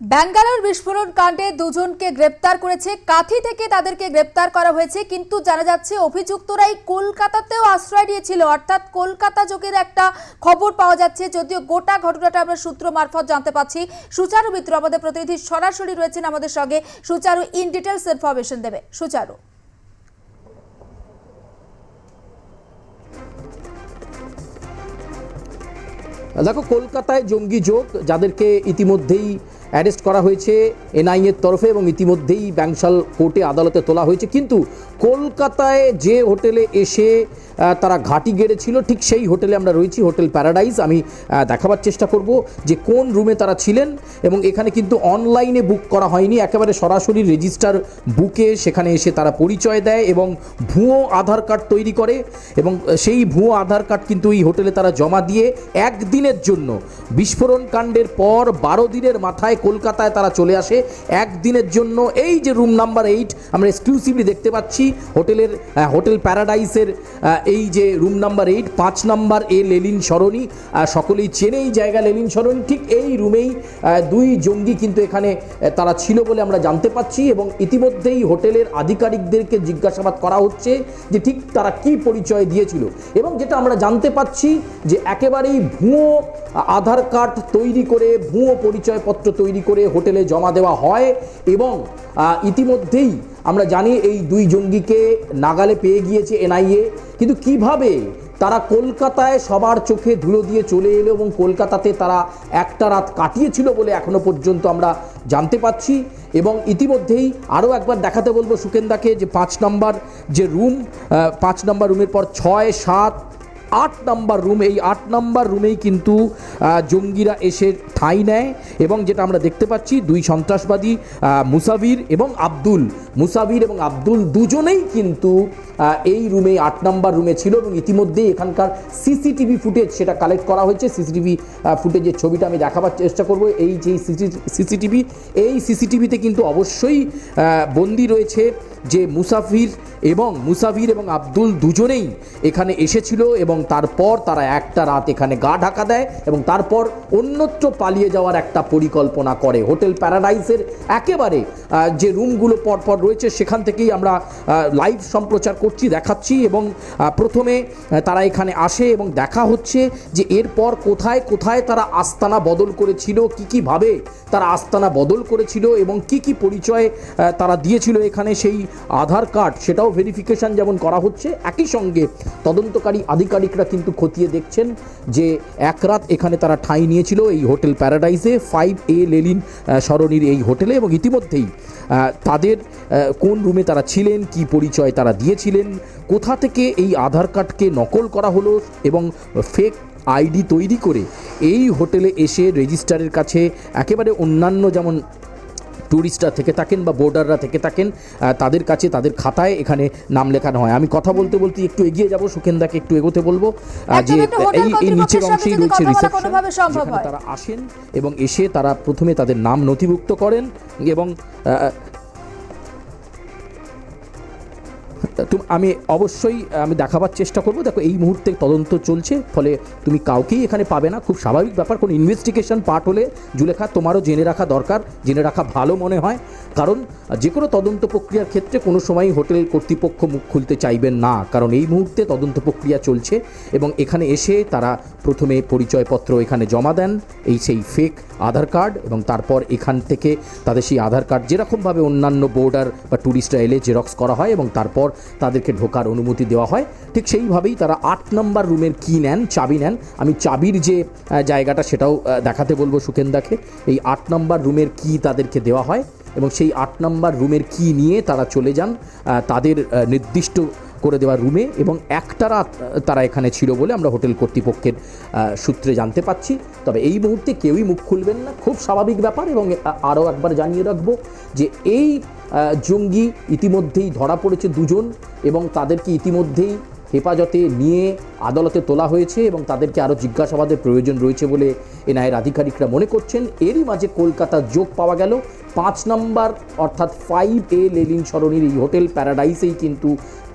ব্যাঙ্গালোর বিস্ফোরণ কাণ্ডে দুজনকে গ্রেপ্তার করেছে। কাথি থেকে তাদেরকে গ্রেপ্তার করা হয়েছে, কিন্তু জানা যাচ্ছে অভিযুক্তরাই কলকাতাতেও আশ্রয় নিয়েছিল। অর্থাৎ কলকাতা যোগের একটা খবর পাওয়া যাচ্ছে, যদিও গোটা ঘটনাটা আমরা সূত্র মারফত জানতে পাচ্ছি। সুচারু মিত্র আমাদের প্রতিনিধি, সরাসরি রয়েছেন আমাদের সঙ্গে। সুচারু ইন ডিটেলস ইনফরমেশন দেবে। সুচারু। দেখো, কলকাতায় জঙ্গি যোগ, যাদেরকে ইতিমধ্যেই অ্যারেস্ট করা হয়েছে এনআইএর তরফে এবং ইতিমধ্যেই ব্যাংশাল কোর্টে আদালতে তোলা হয়েছে। কিন্তু কলকাতায় যে হোটেলে এসে তারা ঘাঁটি গেড়েছিল, ঠিক সেই হোটেলে আমরা রয়েছি, হোটেল প্যারাডাইজ আমি দেখাবার চেষ্টা করব যে কোন রুমে তারা ছিলেন এবং এখানে কিন্তু অনলাইনে বুক করা হয়নি। একেবারে সরাসরি রেজিস্টার বুকে সেখানে এসে তারা পরিচয় দেয় এবং ভুয়ো আধার কার্ড তৈরি করে এবং সেই ভুয়ো আধার কার্ড কিন্তু এই হোটেলে তারা জমা দিয়ে একদিনের জন্য বিস্ফোরণ কাণ্ডের পর বারো দিনের মাথায় কলকাতায় তারা চলে আসে একদিনের জন্য। এই যে রুম নাম্বার এইট আমরা এক্সক্লুসিভলি দেখতে পাচ্ছি হোটেলের হোটেল প্যারাডাইসের এই যে রুম নাম্বার এইট পাঁচ নাম্বার এ লেলিন সরণি। সকলেই চেনে এই জায়গা লেলিন সরণি। ঠিক এই রুমেই দুই জঙ্গি কিন্তু এখানে তারা ছিল বলে আমরা জানতে পাচ্ছি এবং ইতিমধ্যেই হোটেলের আধিকারিকদেরকে জিজ্ঞাসাবাদ করা হচ্ছে যে ঠিক তারা কি পরিচয় দিয়েছিল। এবং যেটা আমরা জানতে পাচ্ছি যে একেবারেই ভুয়ো আধার কার্ড তৈরি করে, ভুয়ো পরিচয়পত্র তৈরি করে হোটেলে জমা দেওয়া হয় এবং ইতিমধ্যেই আমরা জানি এই দুই জঙ্গিকে নাগালে পেয়ে গিয়েছে এনআইএ। কিন্তু কীভাবে তারা কলকাতায় সবার চোখে ধুলো দিয়ে চলে এলো এবং কলকাতাতে তারা একটা রাত কাটিয়েছিল বলে এখনও পর্যন্ত আমরা জানতে পাচ্ছি এবং ইতিমধ্যেই আরও একবার দেখাতে বলব সুকেন্দাকে যে পাঁচ নম্বর যে রুম পাঁচ নম্বর রুমের পর ছয়, সাত আট নাম্বার রুম এই আট নাম্বার রুমেই কিন্তু জঙ্গিরা এসে ঠাঁই নেয় এবং যেটা আমরা দেখতে পাচ্ছি, দুই সন্ত্রাসবাদী মুসাভির এবং আব্দুল। মুসাভির এবং আব্দুল দুজনেই কিন্তু এই রুমে আট নাম্বার রুমে ছিল এবং ইতিমধ্যেই এখানকার সিসিটিভি ফুটেজ সেটা কালেক্ট করা হয়েছে। সিসিটিভি ফুটেজের ছবিটা আমি দেখাবার চেষ্টা করব। এই যে সিসিটিভি, এই সিসিটিভিতে কিন্তু অবশ্যই বন্দি রয়েছে যে মুসাফির এবং মুসাফির এবং আব্দুল দুজনেই এখানে এসেছিল এবং তারপর তারা একটা রাত এখানে গা ঢাকা দেয় এবং তারপর অন্যত্র পালিয়ে যাওয়ার একটা পরিকল্পনা করে। হোটেল প্যারাডাইসের একেবারে যে রুমগুলো পরপর রয়েছে সেখান থেকেই আমরা লাইভ সম্প্রচার করছি, দেখাচ্ছি এবং প্রথমে তারা এখানে আসে এবং দেখা হচ্ছে যে এরপর কোথায় কোথায় তারা আস্তানা বদল করেছিল, কি কীভাবে তারা আস্তানা বদল করেছিল এবং কি কি পরিচয় তারা দিয়েছিল এখানে সেই আধার কার্ড সেটাও ভেরিফিকেশন যেমন করা হচ্ছে, একই সঙ্গে তদন্তকারী আধিকারিকরা কিন্তু খতিয়ে দেখছেন যে এক রাত এখানে তারা ঠাঁই নিয়েছিল এই হোটেল প্যারাডাইসে ফাইভ এ লেলিন সরণির এই হোটেলে এবং ইতিমধ্যেই তাদের কোন রুমে তারা ছিলেন, কি পরিচয় তারা দিয়েছিলেন, কোথা থেকে এই আধার কার্ডকে নকল করা হলো এবং ফেক আইডি তৈরি করে এই হোটেলে এসে রেজিস্ট্রারের কাছে একেবারে অন্যান্য যেমন ট্যুরিস্টরা থেকে থাকেন বা বোর্ডাররা থেকে থাকেন তাদের কাছে তাদের খাতায় এখানে নাম লেখানো হয়। আমি কথা বলতে বলতে একটু এগিয়ে যাব সুখেন্দাকে একটু এগোতে বলব। যে এই এই নিচের অংশেই রয়েছে রিসেপশন যেখানে তারা আসেন এবং এসে তারা প্রথমে তাদের নাম নথিভুক্ত করেন এবং তুমি, আমি অবশ্যই আমি দেখাবার চেষ্টা করব। দেখো, এই মুহূর্তে তদন্ত চলছে, ফলে তুমি কাউকেই এখানে পাবে না। খুব স্বাভাবিক ব্যাপার, কোনো ইনভেস্টিগেশন পার্ট হলে জুলেখা, তোমারও জেনে রাখা দরকার, জেনে রাখা ভালো মনে হয়। কারণ, যে কোনো তদন্ত প্রক্রিয়ার ক্ষেত্রে কোনো সময়ই হোটেল কর্তৃপক্ষ মুখ খুলতে চাইবেন না। কারণ এই মুহূর্তে তদন্ত প্রক্রিয়া চলছে, এবং এখানে এসে তারা প্রথমে পরিচয়পত্র এখানে জমা দেন, এই সেই ফেক আধার কার্ড এবং তারপর এখান থেকে তাদের সেই আধার কার্ড যেরকমভাবে অন্যান্য বোর্ডার বা ট্যুরিস্টরা এলে জেরক্স করা হয় এবং তারপর তাদেরকে ঢোকার অনুমতি দেওয়া হয়, ঠিক সেইভাবেই তারা আট নম্বর রুমের কি নেন, চাবি নেন। আমি চাবির যে জায়গাটা সেটাও দেখাতে বলব সুকেন্দাকে এই আট নম্বর রুমের কি তাদেরকে দেওয়া হয় এবং সেই আট নম্বর রুমের কি নিয়ে তারা চলে যান। তাদের নির্দিষ্ট করে দেওয়া রুমে এবং একটা রাত তারা এখানে ছিল বলে আমরা হোটেল কর্তৃপক্ষের সূত্রে জানতে পাচ্ছি। তবে এই মুহূর্তে কেউই মুখ খুলবেন না। খুব স্বাভাবিক ব্যাপার এবং আরও একবার জানিয়ে রাখব যে এই জঙ্গি ইতিমধ্যেই ধরা পড়েছে দুজন এবং তাদেরকে ইতিমধ্যেই হেফাজতে নিয়ে আদালতে তোলা হয়েছে এবং তাদেরকে আরও জিজ্ঞাসাবাদের প্রয়োজন রয়েছে বলে এনআইয়ের আধিকারিকরা মনে করছেন, এরই মাঝে কলকাতা যোগ পাওয়া গেল। পাঁচ নম্বর, অর্থাৎ ফাইভ এ লেলিন সরণির এই হোটেল প্যারাডাইসেই কিন্তু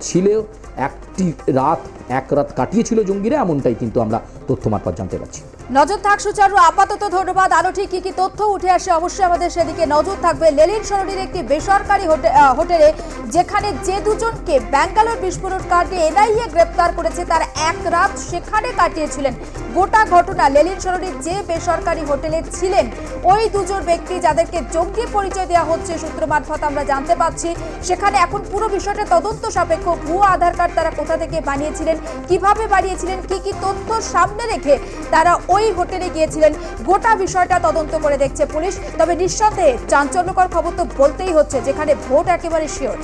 ছিল। একটি রাত, এক রাত কাটিয়েছিল জঙ্গিরা, এমনটাই কিন্তু আমরা তথ্য মারফত জানতে পারছি। নজর থাক সুচারু, আপাতত ধন্যবাদ। আরও ঠিক কি কি তথ্য উঠে আসে অবশ্যই আমাদের সেদিকে নজর থাকবে। লেলিন সরণির একটি বেসরকারি হোটে- হোটেলে যেখানে যে দুজনকে ব্যাঙ্গালোর বিস্ফোরণ কাণ্ডে এনআইএ গ্রেপ্তার করেছে, তার এক রাত সেখানে কাটিয়েছিলেন গোটা ঘটনা লেলিন সরণির যে বেসরকারি হোটেলে ছিলেন, ওই দুজন ব্যক্তি যাদেরকে জঙ্গি পরিচয় দেওয়া হচ্ছে সূত্র মারফত আমরা জানতে পাচ্ছি। সেখানে এখন পুরো বিষয়টা তদন্ত সাপেক্ষ, ভুয়ো আধার কার্ড তারা কোথা থেকে বানিয়েছিলেন, কীভাবে বানিয়েছিলেন, কি কি তথ্য সামনে রেখে তারা ওই হোটেলে গিয়েছিলেন, গোটা বিষয়টা তদন্ত করে দেখছে পুলিশ। তবে নিঃসন্দেহে চাঞ্চল্যকর খবর তো বলতেই হচ্ছে, যেখানে ভোট একেবারে শিওর।